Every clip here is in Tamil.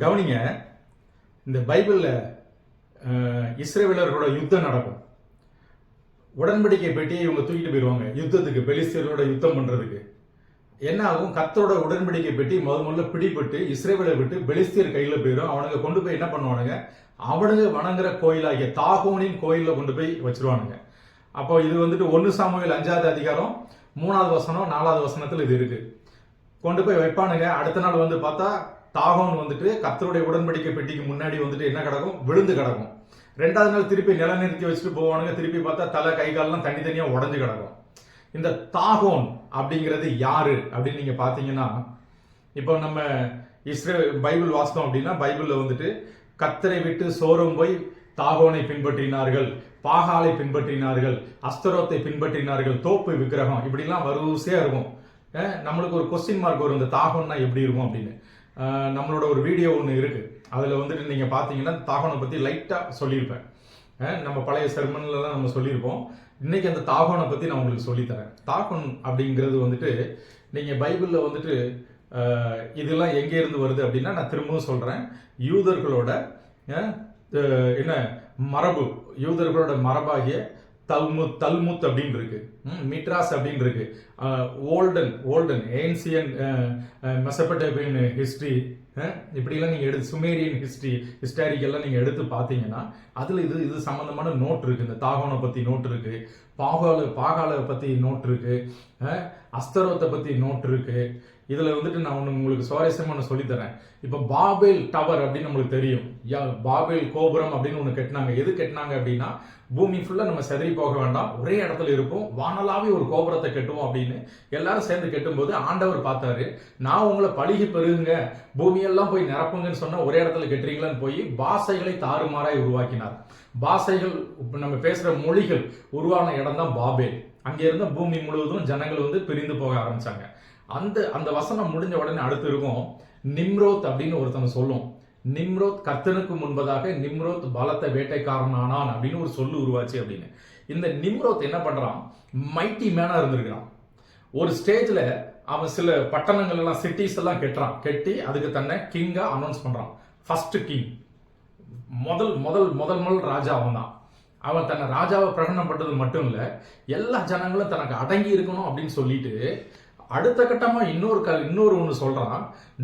கவனிங்க இந்த பைபிளில் இஸ்ரேவேலர்களோட யுத்தம் நடக்கும். உடன்படிக்கை பெட்டியை இவங்க தூக்கிட்டு போயிடுவாங்க யுத்தத்துக்கு பெலிஸ்தீனோட யுத்தம் பண்ணுறதுக்கு என்ன ஆகும்? கத்தோட உடன்படிக்கை பெட்டி முத முதல்ல பிடிபட்டு இஸ்ரேவேலை விட்டு பெலிஸ்தீர் கையில் போயிடும் அவனுங்க கொண்டு போய் என்ன பண்ணுவானுங்க? அவனுங்க வணங்குற கோயிலாகிய தாகோனின் கோயிலில் கொண்டு போய் வச்சிருவானுங்க. அப்போ இது வந்துட்டு ஒன்று சாமுவேல் அஞ்சாவது அதிகாரம் மூணாவது வசனம் நாலாவது வசனத்தில் இது இருக்குது கொண்டு போய் வைப்பானுங்க. அடுத்த நாள் வந்து பார்த்தா தாகோன் வந்துட்டு கத்தருடைய உடன்படிக்கை பெட்டிக்கு முன்னாடி வந்துட்டு என்ன கிடக்கும்? விழுந்து கிடக்கும். ரெண்டாவது நாள் திருப்பி நிலநிறுத்தி வச்சுட்டு போவானுங்க. திருப்பி பார்த்தா தலை கை கால்லாம் தனித்தனியாக உடஞ்சு கிடக்கும். இந்த தாகோன் அப்படிங்கிறது யாரு அப்படின்னு நீங்கள் பார்த்தீங்கன்னா இப்போ நம்ம இஸ்ரே பைபிள் வாசித்தோம் அப்படின்னா பைபிளில் வந்துட்டு கத்தரை விட்டு சோரம் போய் தாகோனை பின்பற்றினார்கள் பாகாலை பின்பற்றினார்கள் அஸ்தரோத்தை பின்பற்றினார்கள் தோப்பு விக்கிரகம் இப்படிலாம் வரிசையாக இருக்கும். நம்மளுக்கு ஒரு கொஸ்டின் மார்க் வரும் இந்த தாகோன்னா எப்படி இருக்கும் அப்படின்னு. நம்மளோட ஒரு வீடியோ ஒன்று இருக்குது அதில் வந்துட்டு நீங்கள் பார்த்தீங்கன்னா தாகோனை பற்றி லைட்டாக சொல்லியிருப்பேன். நம்ம பழைய செர்மன்லலாம் நம்ம சொல்லியிருப்போம். இன்னைக்கு அந்த தாகோனை பற்றி நான் உங்களுக்கு சொல்லித்தரேன். தாகோன் அப்படிங்கிறது வந்துட்டு நீங்கள் பைபிளில் வந்துட்டு இதெல்லாம் எங்கேருந்து வருது அப்படின்னா நான் திரும்பவும் சொல்கிறேன் யூதர்களோட என்ன மரபு. யூதர்களோட மரபாகிய தல்முத் தல்முத் அப்படின்னு இருக்கு ம், மிட்ராஸ் அப்படின்னு இருக்கு olden olden ancient Mesopotamian history இப்படிலாம் நீங்கள் எடுத்து சுமேரியன் ஹிஸ்ட்ரி ஹிஸ்டாரிக்கெல்லாம் நீங்கள் எடுத்து பார்த்தீங்கன்னா அதில் இது இது சம்மந்தமான நோட் இருக்குது இந்த தாகோனை பற்றி நோட் இருக்குது பாகால பாகால பற்றி நோட் இருக்குது அஸ்தரோத்தை பற்றி நோட் இருக்கு. இதில் வந்துட்டு நான் ஒன்று உங்களுக்கு சுவாரஸ்யமான சொல்லித்தரேன் இப்போ பாபேல் டவர் அப்படின்னு நம்மளுக்கு தெரியும். யா பாபேல் கோபுரம் அப்படின்னு ஒன்று கட்டினாங்க. எது கட்டினாங்க அப்படின்னா பூமி ஃபுல்லாக நம்ம செதறி போக வேண்டாம். ஒரே இடத்துல இருப்போம். வானலாவே ஒரு கோபுரத்தை கட்டுவோம் அப்படின்னு எல்லாரும் சேர்ந்து கட்டும்போது ஆண்டவர் பார்த்தாரு. நான் உங்களை பழுகி பெருகுங்க. பூமியெல்லாம் போய் நிரப்புங்கன்னு சொன்னால் ஒரே இடத்துல கட்டுறீங்களான்னு போய் பாசைகளை தாறுமாறாய் உருவாக்கினார். பாசைகள் இப்போ நம்ம பேசுகிற மொழிகள் உருவான இடம் தான் பாபேல். அங்கே இருந்த பூமி முழுவதும் ஜனங்கள் வந்து பிரிந்து போக ஆரம்பிச்சாங்க. அந்த அந்த வசனம் முடிஞ்ச உடனே அடுத்து இருக்கும் நிம்ரோத் அப்படின்னு ஒருத்தங்க சொல்லும். நிம்ரோத் கர்த்தனுக்கு முன்பதாக நிம்ரோத் பலத்த வேட்டைக்காரனானான் அப்படின்னு ஒரு சொல்லு உருவாச்சு அப்படின்னு. இந்த நிம்ரோத் என்ன பண்றான்? மைட்டி மேனா இருந்திருக்கிறான். ஒரு ஸ்டேஜ்ல அவன் சில பட்டணங்கள் எல்லாம் சிட்டிஸ் எல்லாம் கெட்டுறான். கெட்டி அதுக்கு தன்னை கிங்கா அனௌன்ஸ் பண்றான். ஃபர்ஸ்ட் கிங் முதல் முதல் முதல் முதல் ராஜா அவன் தான் அவன் தன்னை ராஜாவை பிரகடனம் பண்ணுறது மட்டும் இல்லை எல்லா ஜனங்களும் தனக்கு அடங்கி இருக்கணும் அப்படின்னு சொல்லிட்டு அடுத்த கட்டமாக இன்னொரு க இன்னொரு ஒன்று சொல்கிறான்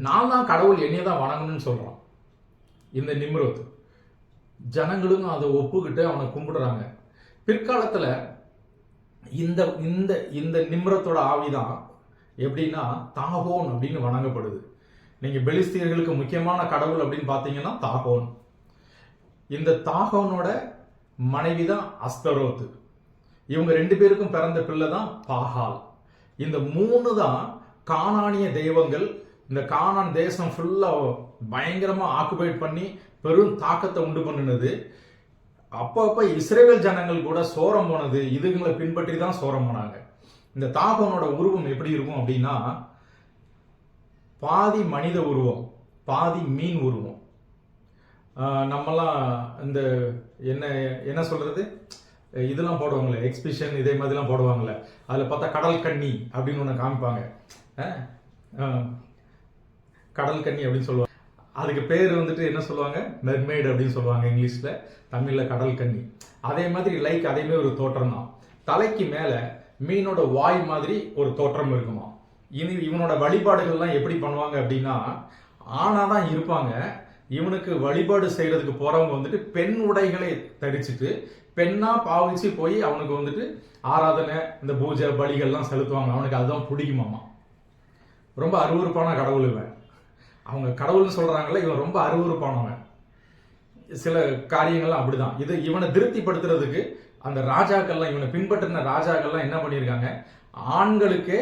நான் தான் கடவுள் என்னையை தான் வணங்கணும்னு சொல்கிறான் இந்த நிம்ரோத். ஜனங்களும் அதை ஒப்புக்கிட்டு அவனை கும்பிடுறாங்க. பிற்காலத்தில் இந்த இந்த இந்த நிம்ரத்தோட ஆவிதான் எப்படின்னா தாகோன் அப்படின்னு வணங்கப்படுது. நீங்கள் பெலிஸ்தீர்களுக்கு முக்கியமான கடவுள் அப்படின்னு பார்த்தீங்கன்னா தாகோன். இந்த தாகோனோட மனைவி தான் அஸ்தரோத்து. இவங்க ரெண்டு பேருக்கும் பிறந்த பிள்ளை தான் பாகால். இந்த மூணு தான் காணானிய தெய்வங்கள். இந்த காணான் தேசம் ஃபுல்லாக பயங்கரமாக ஆக்குபைட் பண்ணி பெரும் தாக்கத்தை உண்டு பண்ணினது. அப்பப்போ இஸ்ரேல் ஜனங்கள் கூட சோரம் போனது. இதுங்களை பின்பற்றி தான் சோரம் போனாங்க. இந்த தாகோனோட உருவம் எப்படி இருக்கும் அப்படின்னா பாதி மனித உருவம் பாதி மீன் உருவம். நம்மலாம் இந்த என்ன என்ன சொல்றது? இதெல்லாம் போடுவாங்களே எக்ஸ்பிஷன் இதே மாதிரிலாம் போடுவாங்கல்ல அதில் பார்த்தா கடல் கண்ணி அப்படின்னு ஒன்று காமிப்பாங்க. கடல் கண்ணி அப்படின்னு சொல்லுவாங்க. அதுக்கு பேர் வந்துட்டு என்ன சொல்லுவாங்க? மெர்மெய்டு அப்படின்னு சொல்லுவாங்க இங்கிலீஷில். தமிழில் கடல் கண்ணி. அதே மாதிரி லைக் அதே மாதிரி ஒரு தோற்றம் தான். தலைக்கு மேலே மீனோட வாய் மாதிரி ஒரு தோற்றம் இருக்குமா இனி இவனோட வழிபாடுகள்லாம் எப்படி பண்ணுவாங்க அப்படின்னா ஆணா தான் இருப்பாங்க. இவனுக்கு வழிபாடு செய்யறதுக்கு போறவங்க வந்துட்டு பெண் உடைகளை தரிச்சுட்டு பெண்ணா பாவிச்சு போய் அவனுக்கு வந்துட்டு ஆராதனை இந்த பூஜை பலிகள்லாம் செலுத்துவாங்க. அவனுக்கு அதுதான் பிடிக்குமாமா ரொம்ப அருவறுப்பான கடவுள் இவன். அவங்க கடவுள்னு சொல்கிறாங்களே இவன் ரொம்ப அருவறுப்பானவன் சில காரியங்கள்லாம் அப்படிதான். இது இவனை திருப்திப்படுத்துறதுக்கு அந்த ராஜாக்கள்லாம் இவனை பின்பற்றின ராஜாக்கள்லாம் என்ன பண்ணியிருக்காங்க? ஆண்களுக்கே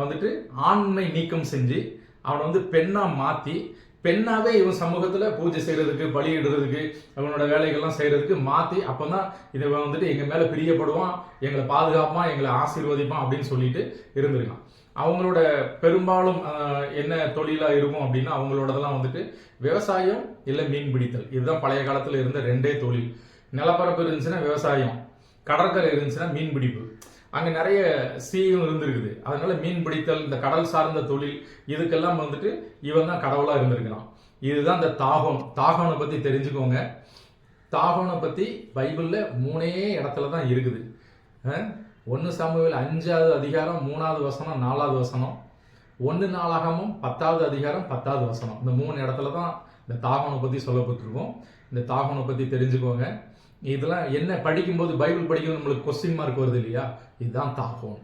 வந்துட்டு ஆண்மை நீக்கம் செஞ்சு அவனை வந்து பெண்ணா மாத்தி பெண்ணாவே இவன் சமூகத்துல பூஜை செய்யறதுக்கு பலியிடுறதுக்கு அவனோட வேலைகள்லாம் செய்யறதுக்கு மாத்தி அப்பதான் இதை வந்துட்டு எங்க மேல பிரியப்படுவான் எங்களை பாதுகாப்பான் எங்களை ஆசீர்வதிப்பான் அப்படின்னு சொல்லிட்டு இருந்திருக்கான். அவங்களோட பெரும்பாலும் என்ன தொழிலா இருக்கும் அப்படின்னா அவங்களோடதெல்லாம் வந்துட்டு விவசாயம் இல்லை மீன் பிடித்தல். இதுதான் பழைய காலத்துல இருந்த ரெண்டே தொழில். நிலப்பரப்பு இருந்துச்சுன்னா விவசாயம் கடற்கரை இருந்துச்சுன்னா மீன் பிடிப்பு. அங்கே நிறைய சீயும் இருந்திருக்குது. அதனால மீன் பிடித்தல் இந்த கடல் சார்ந்த தொழில் இதுக்கெல்லாம் வந்துட்டு இவன் தான் கடவுளாக இருந்திருக்கிறான். இதுதான் இந்த தாகம். தாகனை பற்றி தெரிஞ்சுக்கோங்க. தாகனை பற்றி பைபிளில் மூணே இடத்துல தான் இருக்குது. ஒன்று சாமுவேல் அஞ்சாவது அதிகாரம் மூணாவது வசனம் நாலாவது வசனம். ஒன்று நாளாகமும் பத்தாவது அதிகாரம் பத்தாவது வசனம். இந்த மூணு இடத்துல தான் இந்த தாகனை பற்றி சொல்லப்பட்டிருக்கோம். இந்த தாகனை பற்றி தெரிஞ்சுக்கோங்க. இதெல்லாம் என்ன படிக்கும்போது பைபிள் படிக்கும்போது நம்மளுக்கு கொஸ்டின் மார்க் வருது இல்லையா? இதுதான் தாகோன்